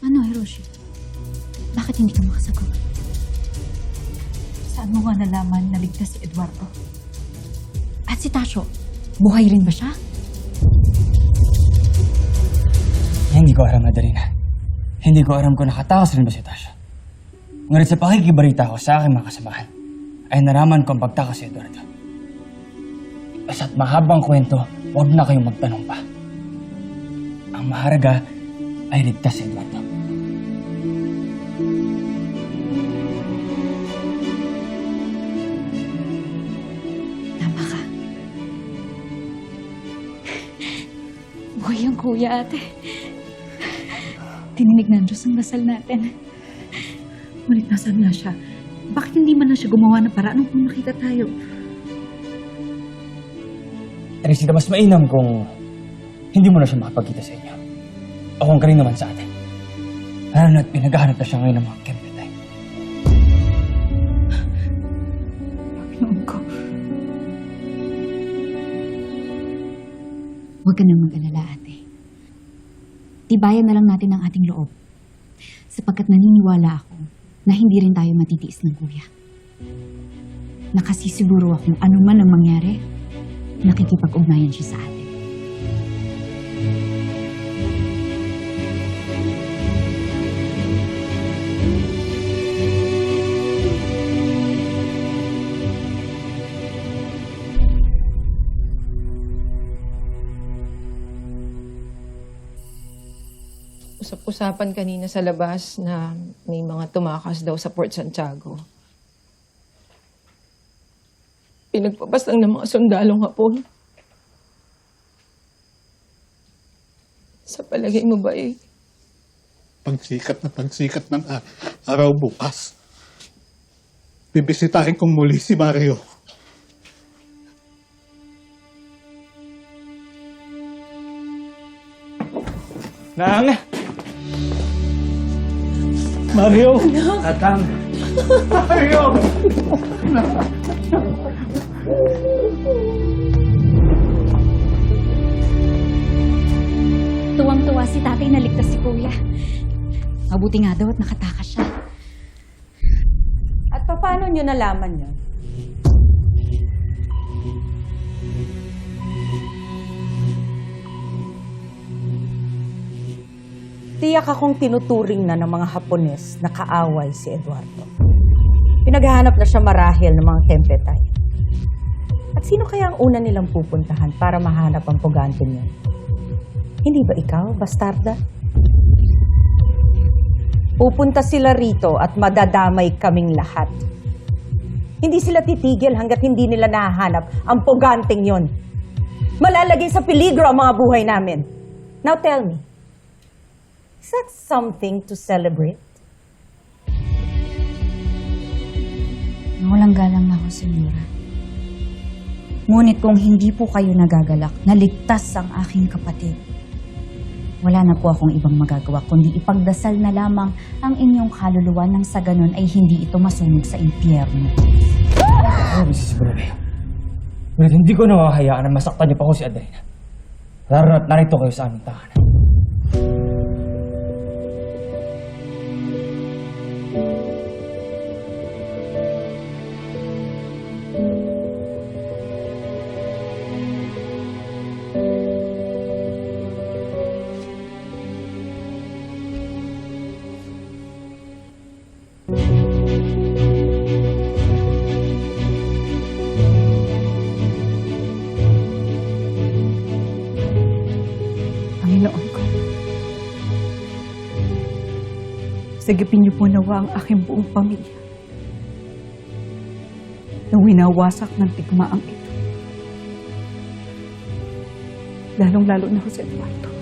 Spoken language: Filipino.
Ano, Hiroshi? Bakit hindi ka makasagot? Saan mo nga nalaman na ligtas si Eduardo? At si Tasho, buhay rin ba siya? Hindi ko alam, Adelina. Hindi ko alam kung nakatakas rin ba si Tasha. Ngunit sa pakikibarita ko sa aking mga kasamahan, ay naraman ko ang pagtakas si Eduardo. Basta't mahabang kwento, huwag na kayong magtanong pa. Ang mahalaga ay ligtas si Eduardo. Kuya, ate. Tininig ng Diyos ang dasal natin. Ngunit nasaan nga siya? Bakit hindi man lang siya gumawa ng paraan kung makita tayo? Teresita, mas mainam kung hindi mo na siya makapagkita sa inyo. O kung kanin naman sa atin. Lalo na't pinaghahanap na siya ngayon ng mga kempetay. Panginoon ko. Huwag ka nang mag-alala, ate. Tibayan na lang natin ang ating loob. Sapagkat naniniwala ako na hindi rin tayo matitiis ng kuya. Nakasisiguro akong ano man ang mangyari, nakikipag-ugnayan siya sa atin. Usap-usapan kanina sa labas na may mga tumakas daw sa Port Santiago. Pinagpabas lang ng mga sundalong hapon. Sa palagay mo ba eh, pagsikat na pagsikat ng a- araw bukas. Bibisitahin kong muli si Mario. Nang! Mario! Atang! Mario! Tuwang-tuwa si tatay na ligtas si kuya. Mabuti nga daw at nakatakas siya. At paano nyo nalaman yun? Tiyak akong tinuturing na ng mga Hapones na kaaway si Eduardo. Pinaghahanap na siya marahil ng mga kempetay. At sino kaya ang una nilang pupuntahan para mahanap ang pugante niyo? Hindi ba ikaw, bastarda? Pupunta sila rito at madadamay kaming lahat. Hindi sila titigil hanggat hindi nila nahahanap ang puganteng yon. Malalagay sa peligro ang mga buhay namin. Now tell me, is that something to celebrate? Walang galang na ako, senyora. Ngunit kung hindi po kayo nagagalak, naligtas ang aking kapatid. Wala na po akong ibang magagawa kundi ipagdasal na lamang ang inyong kaluluwa nang sa ganun ay hindi ito masunog sa impyerno. Ano, Mrs. Brule? Ngunit hindi ko nawahayaan na masaktan niyo pa ko si Adelina. Lalo na't narito kayo sa aming tahanan. Sagipin niyo po nawa ang aking buong pamilya. Na winawasak ng tigmaang ito. Lalong-lalo na ho si Eduardo.